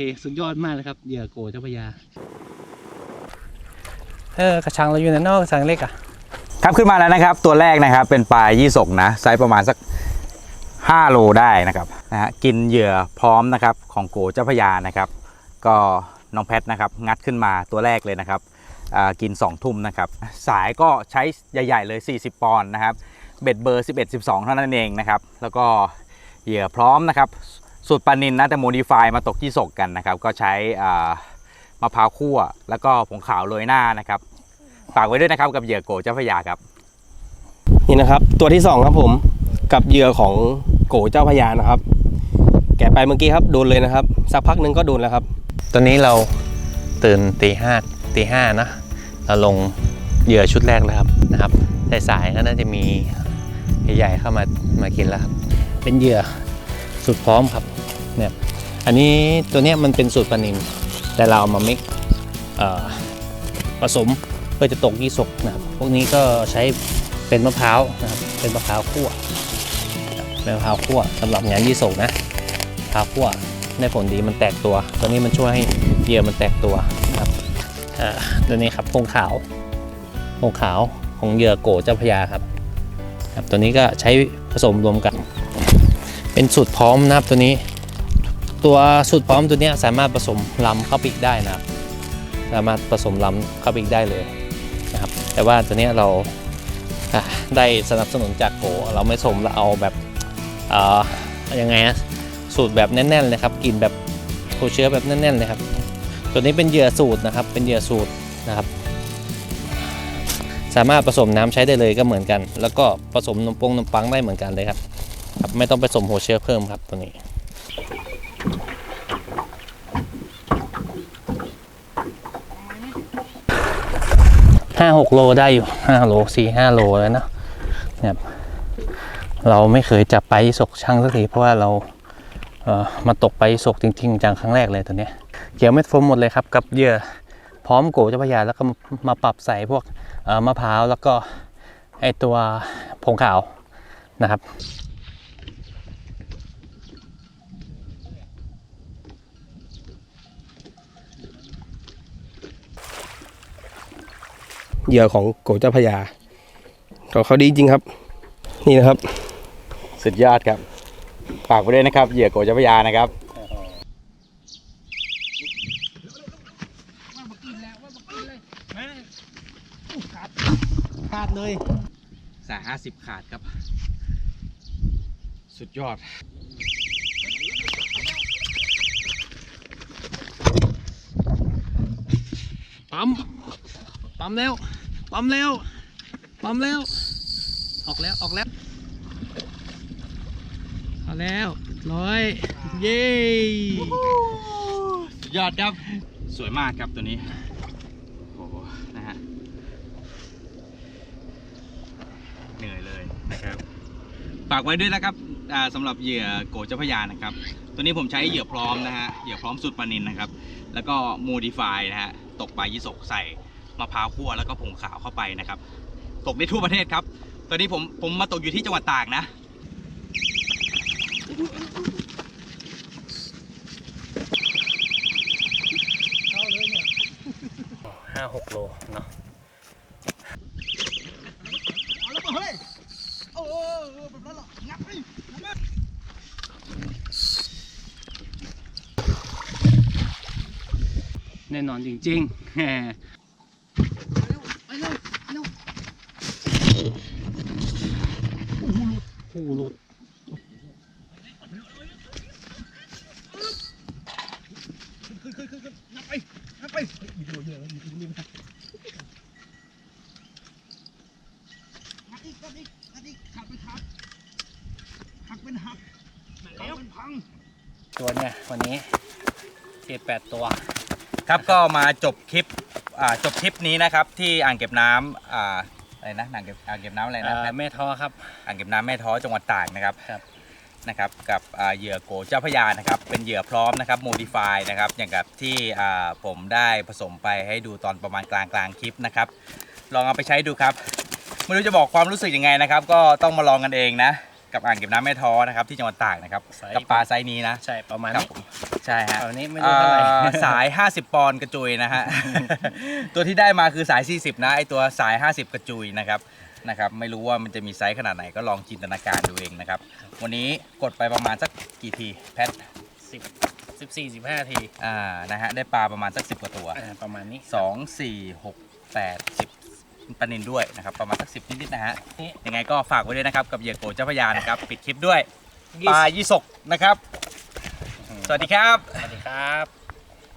เคสุดยอดมากเลยครับเหยื่อโกเจ้าพระยา เออกระชังเราอยู่ในนอกกระชังเล็กอะครับขึ้นมาแล้วนะครับ ตัวแรกนะครับเป็นปลายี่สกนะไซส์ประมาณสัก 5 โลได้นะครับนะฮะกินเหยื่อพร้อมนะครับของโกเจ้าพระยานะครับ ก็น้องแพทนะครับงัดขึ้นมาตัวแรกเลยนะครับอ่ากิน 2 ทุ่มนะครับสายก็ใช้ใหญ่ๆเลย 40 ปอนด์นะครับเบ็ดเบอร์ 11 12 เท่านั้นเองนะครับแล้วก็เหยื่อพร้อมนะครับ สูตรปลานินนะแต่โมดิฟายมาตกที่ศกกันนะครับ ก็ใช้อ่ามะพร้าวคั่ว แล้วก็ผงขาวโรยหน้านะครับฝากไว้ด้วยนะครับกับเหยื่อโกเจ้าพระยาครับ นี่นะครับ ตัวที่สองครับผมกับเหยื่อของโกเจ้าพญานะครับ แกะไปเมื่อกี้ครับโดนเลยนะครับ สักพักหนึ่งก็โดนแล้วครับ ตอนนี้เราตื่นตีห้าตีห้านะเราลงเหยื่อชุดแรกแล้วครับนะครับสายๆก็น่าจะมีใหญ่ๆเข้ามามากินแล้วครับ เป็นเหยื่อสุดพร้อมครับ เนี่ยอันนี้ตัวเนี้ยมันเป็นสูตรปลานินแต่เราเอามามิกผสมเพื่อจะตกยี่สกนะครับพวกนี้ก็ใช้เป็นมะพร้าวนะครับเป็นมะพร้าวคั่วเป็นมะพร้าวคั่วสำหรับงานยี่สกนะมะพร้าวคั่วได้ผลดีมันแตกตัว ตัวนี้มันช่วยให้เหยื่อมันแตกตัวนะครับตัวนี้ครับพงขาวพงขาวของเหยื่อโกเจ้าพยาครับครับ ตัวนี้ก็ใช้ผสมรวมกัน เป็นสูตรพร้อมนะครับตัวนี้ ตัวสูตรพร้อมตัวนี้สามารถผสมลำเข้าไปอีกได้นะครับ สามารถผสมลำเข้าไปอีกได้เลยนะครับ แต่ว่าตัวนี้เราได้สนับสนุนจากโกเราไม่ผสมเราเอาแบบเอ่อยังไงนะสูตรแบบแน่นๆเลยครับกินแบบโคเชื้อแบบแน่นๆเลยครับ ตัวนี้เป็นเหยื่อสูตรนะครับ เป็นเหยื่อสูตรนะครับ สามารถผสมน้ำใช้ได้เลยก็เหมือนกัน แล้วก็ผสมนมปงนมปังได้เหมือนกันเลยครับครับ ไม่ต้องผสมหัวเชื้อเพิ่มครับตัวนี้ ห้าหกโลได้อยู่ห้าโลสี่ห้าโลแล้วเนอะเนี่ยเราไม่เคยจับไปลายี่สกช่างสักทีเพราะว่าเราเออมาตกไปลายี่สกจริงๆจังครั้งแรกเลยตัวเนี้ยเกี่ยวเม็ดโฟมหมดเลยครับกับเหยื่อพร้อมโกเจ้าพยาแล้วก็มาปรับใส่พวกเอ่อมะพร้าวแล้วก็ไอตัวผงขาวนะครับ เหยื่อของโกเจ้าพญาของเขาดีจริงครับ นี่นะครับ สุดยอดครับฝากไว้ด้วยนะครับ เหยื่อโกเจ้าพระยานะครับขาดเลยสายห้าสิบขาดครับ สุดยอด ปั๊ม ปั๊มแล้ว ปั๊มแล้วปั๊มแล้วออกแล้วออกแล้วเอาแล้วร้อยเย้ยอดครับสวยมากครับตัวนี้โอ้โหนะฮะเหนื่อยเลยนะครับฝากไว้ด้วยนะครับอ่าสำหรับเหยื่อโกเจ้าพยานะครับ ตัวนี้ผมใช้เหยื่อพร้อมนะฮะเหยื่อพร้อมสูตรปานินนะครับ แล้วก็โมดิฟายนะฮะตกปลายี่สกใส่ มะพร้าวคั่วแล้วก็ผงขาวเข้าไปนะครับ ตกได้ทั่วประเทศครับ ตอนนี้ผมผมมาตกอยู่ที่จังหวัดตากนะห้าหกโลเนาะแน่นอนจริงๆ แหมโอ้โหหลุดตัวเนี่ยวันนี้เจ็ดแปดตัว ครับก็มาจบคลิปจบทริปนี้นะครับที่อ่างเก็บน้ำ อ่าอะไรนะอ่างเก็บอ่างเก็บน้ำอะไรนะเอ่อแม่ท้อครับ อ่างเก็บน้ำแม่ท้อจังหวัดตากนะครับครับนะครับกับอ่าเหยื่อโกเจ้าพระยานะครับเป็นเหยื่อพร้อมนะครับโมดิฟายนะครับอย่างกับที่อ่าผมได้ผสมไปให้ดูตอนประมาณกลางกลางๆคลิปนะครับ ลองเอาไปใช้ดูครับ ไม่รู้จะบอกความรู้สึกยังไงนะครับ ก็ต้องมาลองกันเองนะ กับอ่างเก็บน้ำแม่ท้อนะครับที่จังหวัดตากนะครับไซส์ กับปลาไซส์นี้นะ ใช่ประมาณครับนี้ ผมใช่ฮะตอนนี้ไม่รู้เท่าไหร่เอ่อสาย 50 ปอนด์กระจุยนะฮะ ตัวที่ได้มาคือสาย 40 นะไอตัวสาย 50 กระจุยนะครับนะครับไม่รู้ว่ามันจะมีไซส์ขนาดไหนก็ลองจินตนาการดูเองนะครับวันนี้กดไปประมาณสักกี่ทีแพทสิบสิบสี่สิบห้าทีอ่านะฮะได้ปลาประมาณสัก 10 กว่าตัว อ่าประมาณนี้สองสี่หกแปดสิบปลานินด้วยนะครับประมาณสักสิบนิดๆนะฮะนี่ยังไงก็ฝากไว้ด้วยนะครับกับเหยื่อโกเจ้าพระยานะครับปิดคลิปด้วยปลายี่สกนะครับ สวัสดีครับ สวัสดีครับ